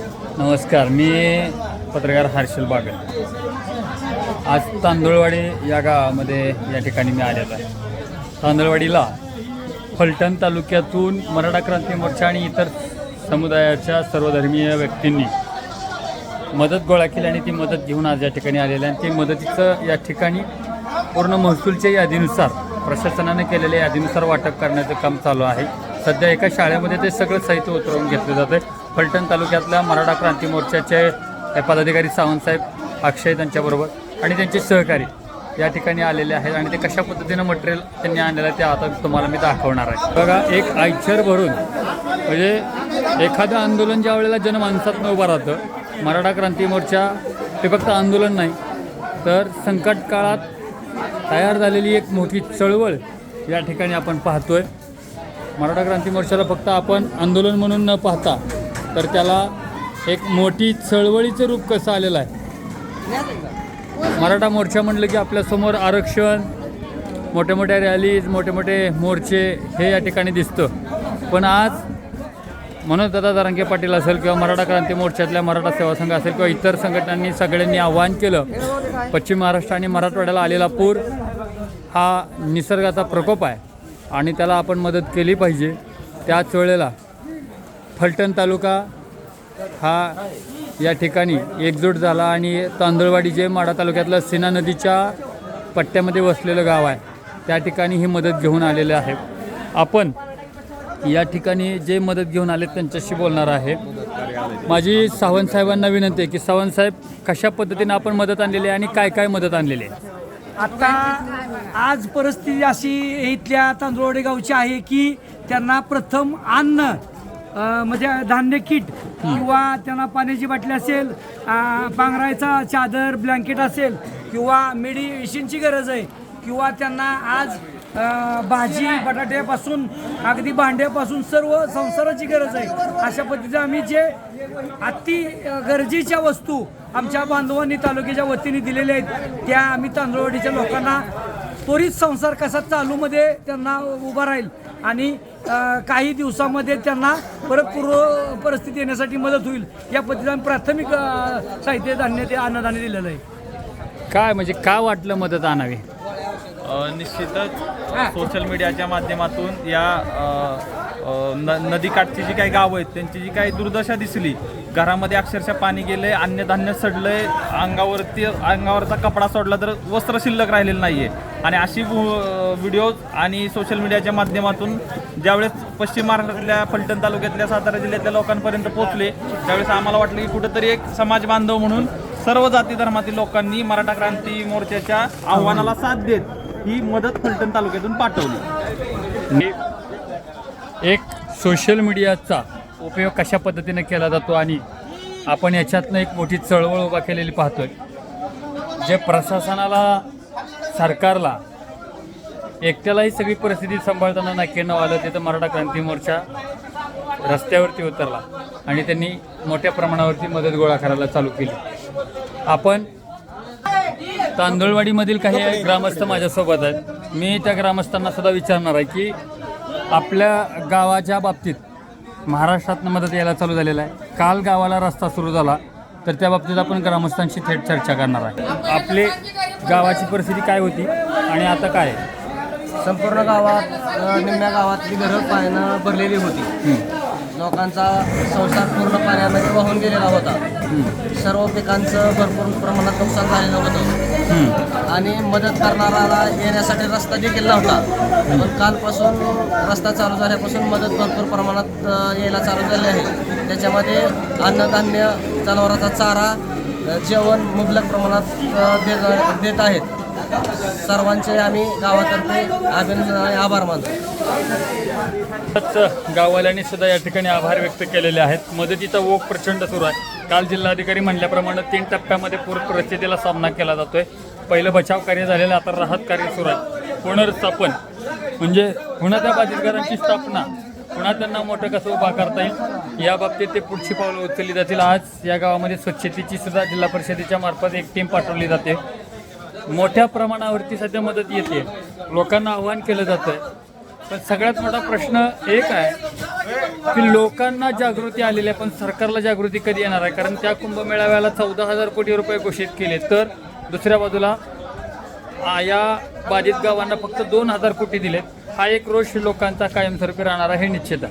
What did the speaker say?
नमस्कार मी पत्रकार हर्षल बागल. आज तांदूळवाडी या गावामध्ये या ठिकाणी मी आलेलो आहे. तांदळवाडीला फलटण तालुक्यातून मराठा क्रांती मोर्चा आणि इतर समुदायाच्या सर्वधर्मीय व्यक्तींनी मदत गोळा केली आणि ती मदत घेऊन आज या ठिकाणी आलेली आहे. आणि ती मदतीचं या ठिकाणी पूर्ण महसूलच्या यादीनुसार प्रशासनाने केलेल्या यादीनुसार वाटप करण्याचं काम चालू आहे. सध्या एका शाळेमध्ये ते सगळं साहित्य उतरवून घेतलं जातं फलटण तालुक्यातल्या मराठा क्रांती मोर्चाचे पदाधिकारी सावंतसाहेब अक्षय त्यांच्याबरोबर आणि त्यांचे सहकारी या ठिकाणी आलेले आहेत आणि ते कशा पद्धतीनं मटेरियल त्यांनी आणलेलं आहे ते आता तुम्हाला मी दाखवणार आहे. बघा एक आयचर भरून म्हणजे एखादं आंदोलन ज्या वेळेला जनमानसातनं उभं राहतं मराठा क्रांती मोर्चा हे फक्त आंदोलन नाही तर संकट काळात तयार झालेली एक मोठी चळवळ या ठिकाणी आपण पाहतोय. मराठा क्रांती मोर्चाला फक्त आपण आंदोलन म्हणून न पाहता तर त्याला एक मोठी चळवळीचं रूप कसं आलेलं आहे? मराठा मोर्चा म्हटलं की आपल्यासमोर आरक्षण मोठ्या मोठ्या रॅलीज मोठे मोठे मोर्चे हे या ठिकाणी दिसतं. पण आज म्हणून दादा दारांगे पाटील असेल किंवा मराठा क्रांती मोर्चातल्या मराठा सेवा संघ असेल किंवा इतर संघटनांनी सगळ्यांनी आवाहन केलं पश्चिम महाराष्ट्र आणि मराठवाड्याला आलेला पूर हा निसर्गाचा प्रकोप आहे आणि त्याला आपण मदत केली पाहिजे. त्याच वेळेला फलटण तालुका हा या ठिकाणी एकजूट झाला आणि तांदळवाडी जे माडा तालुक्यातलं सिना नदीच्या पट्ट्यामध्ये वसलेलं गाव आहे त्या ठिकाणी ही मदत घेऊन आलेले आहे. आपण या ठिकाणी जे मदत घेऊन आले त्यांच्याशी बोलणार आहे. माझी सावंत साहेबांना विनंती आहे की सावंतसाहेब कशा पद्धतीने आपण मदत आणलेली आहे आणि काय काय मदत आणलेली आहे? आता आज परिस्थिती अशी इथल्या तांदुळवाडी गावची आहे की त्यांना प्रथम अन्न म्हणजे धान्य किट किंवा त्यांना पाण्याची बाटली असेल पांघरायचा चादर ब्लँकेट असेल किंवा मेडिसिनची गरज आहे किंवा त्यांना आज भाजी बटाट्यापासून अगदी भांड्यापासून सर्व संसाराची गरज आहे. अशा पद्धतीने आम्ही जे अति गरजेच्या वस्तू आमच्या बांधवांनी तालुक्याच्या वतीने दिलेल्या आहेत त्या आम्ही तांदूळवाडीच्या लोकांना त्वरित संसार कसा चालूमध्ये त्यांना उभा राहील आणि काही दिवसामध्ये त्यांना परत पूर्व परिस्थिती येण्यासाठी मदत होईल. या पद्धतीने आम्ही प्राथमिक साहित्य धान्य ते अन्नधान्य दिलेलं आहे. काय म्हणजे का वाटलं मदत आणावी? निश्चितच सोशल मीडियाच्या माध्यमातून या न नदीकाठची जी काही गावं आहेत त्यांची जी काही दुर्दशा दिसली घरामध्ये अक्षरशः पाणी गेलंय अन्नधान्य सडलंय अंगावरती अंगावरचा कपडा सोडला तर वस्त्र शिल्लक राहिलेलं नाहीये. आणि अशी व्हिडिओज आणि सोशल मीडियाच्या माध्यमातून ज्यावेळेस पश्चिम महाराष्ट्रातल्या फलटण तालुक्यातल्या सातारा जिल्ह्यातल्या लोकांपर्यंत पोहोचले त्यावेळेस आम्हाला वाटलं की कुठंतरी एक समाज बांधव म्हणून सर्व जाती धर्मातील लोकांनी मराठा क्रांती मोर्चाच्या आव्हानाला साथ देत ही मदत फलटण तालुक्यातून पाठवली. मी एक सोशल मीडियाचा उपयोग कशा पद्धतीने केला जातो आणि आपण याच्यातनं एक मोठी चळवळ उभा केलेली पाहतोय. जे प्रशासनाला सरकारला एकट्यालाही सगळी परिस्थिती सांभाळताना नाकेनं आलं तिथं मराठा क्रांती मोर्चा रस्त्यावरती उतरला आणि त्यांनी मोठ्या प्रमाणावरती मदत गोळा करायला चालू केली. आपण तांदूळवाडीमधील काही ग्रामस्थ माझ्यासोबत आहेत. मी त्या ग्रामस्थांना सुद्धा विचारणार आहे की आपल्या गावाच्या बाबतीत महाराष्ट्रातनं मदत यायला चालू झालेलं आहे. काल गावाला रस्ता सुरू झाला तर त्या बाबतीत आपण ग्रामस्थांशी थेट चर्चा करणार आहे. आपली गावाची परिस्थिती काय होती आणि आता काय? संपूर्ण गावात अ, निम्म्या गावातली घरं पाण्यानं भरलेली होती. लोकांचा संसार पूर्ण पाण्यामध्ये वाहून गेलेला होता. सर्व पिकांचं भरपूर प्रमाणात नुकसान झालेलं होतं. आणि मदत करणारा येण्यासाठी रस्ता देखील नव्हता. पण कालपासून रस्ता चालू झाल्यापासून मदत भरपूर प्रमाणात अ, यायला चालू झाली आहे. त्याच्यामध्ये अन्नधान्य जनावरांचा चारा जेवण मुबलक प्रमाणात देत देत आहेत. सर्वांचे आम्ही गावातर्फे अभिनंदन आणि आभार मानतो. गाववाल्यांनी सुद्धा या ठिकाणी आभार व्यक्त केलेले आहेत. मदतीचा ओघ प्रचंड सुरू आहे. काल जिल्हाधिकारी म्हणल्याप्रमाणे तीन टप्प्यामध्ये पूर परिस्थितीला सामना केला जातोय. पहिलं बचाव कार्य झालेलं आता राहत कार्य सुरू आहे. पुनर्स्थापन म्हणजे पुन्हा त्या बाधितगारांची स्थापना पुन्हा त्यांना मोठं कसं उभा करता येईल? या बाबतीत ते पुढची पावलं उचलली जातील. आज या गावामध्ये स्वच्छतेची सुद्धा जिल्हा परिषदेच्या मार्फत एक टीम पाठवली जाते. मोठ्या प्रमाणावरती सध्या मदत येते. लोकांना आव्हान केलं जातं पण सगळ्यात मोठा प्रश्न एक आहे की लोकांना जागृती आलेली आहे पण सरकारला जागृती कधी येणार आहे? कारण त्या कुंभमेळाव्याला चौदा हजार कोटी रुपये घोषित केले. तर दुसऱ्या बाजूला या बाधित गावांना फक्त दोन हजार कोटी दिलेत. हा एक रोष लोकांचा कायमस्वरूपी राहणार आहे हे निश्चित